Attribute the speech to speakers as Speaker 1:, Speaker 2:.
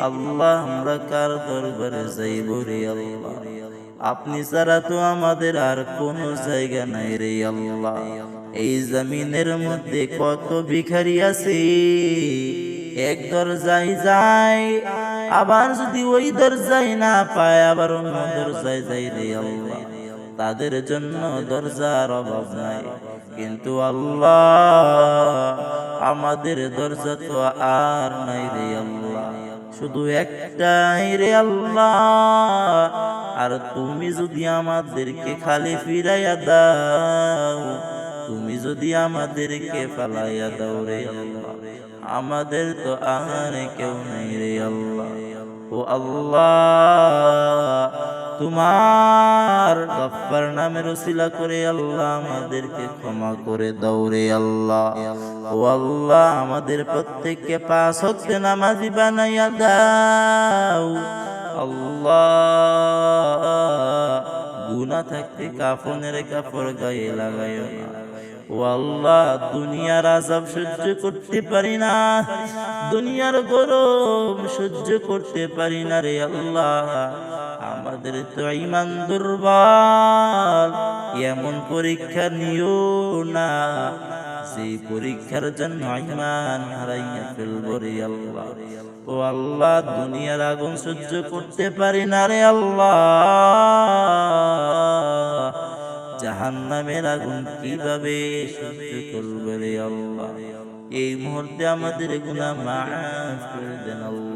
Speaker 1: আল্লাহ, আমরা কার দরবারে যাইব রে আল্লাহ? আপনি ছাড়া তো আমাদের আর কোনো জায়গা নাই রে আল্লাহ। এই জমিনের মধ্যে কত ভিখারি আছে? এক দরজায় যায়, আবার যদি ওই দরজায় না পায়, আবার অন্য দরজায় যাই রে আল্লাহ। তাদের জন্য দরজার অভাব নাই। কিন্তু আল্লাহ, আমাদের দরজা তো আর নাই রে আল্লাহ। শুধু একটাই রে আল্লাহ। আর তুমি যদি আমাদেরকে খালি ফিরাইয়া দাও, তুমি যদি আমাদেরকে ফালাইয়া দাও রে আল্লাহ। আমাদের তো আর কেউ নেই রে আল্লাহ। ও আল্লাহ তোমার গফার নামে ওসিলা করে আল্লাহ আমাদেরকে ক্ষমা করে রে আল্লাহ। ও আল্লাহ, আমাদের প্রত্যেককে পাঁচ হচ্ছে নামাজি বানাইয়া দাও। আল্লাহ গুনা থাকতে কাফনের কাপড় গায়ে লাগাইও না। ও আল্লাহ দুনিয়ার আজাব সহ্য করতে পারি না। দুনিয়ার গরম সহ্য করতে পারি না রে আল্লাহ। আমাদের তো ইমান দুর্বল, এমন পরীক্ষা নিও না। সেই পরীক্ষার জন্য ইমান হারাইয়া ফেলব রে আল্লাহ। ও আল্লাহ, দুনিয়ার আগুন সহ্য করতে পারি না রে আল্লাহ। জাহান্নামের আগুন কীভাবে সহ্য করবে রে আল্লাহ? এই মুহূর্তে আমাদের গুনাহ মাফ করে দেন আল্লাহ।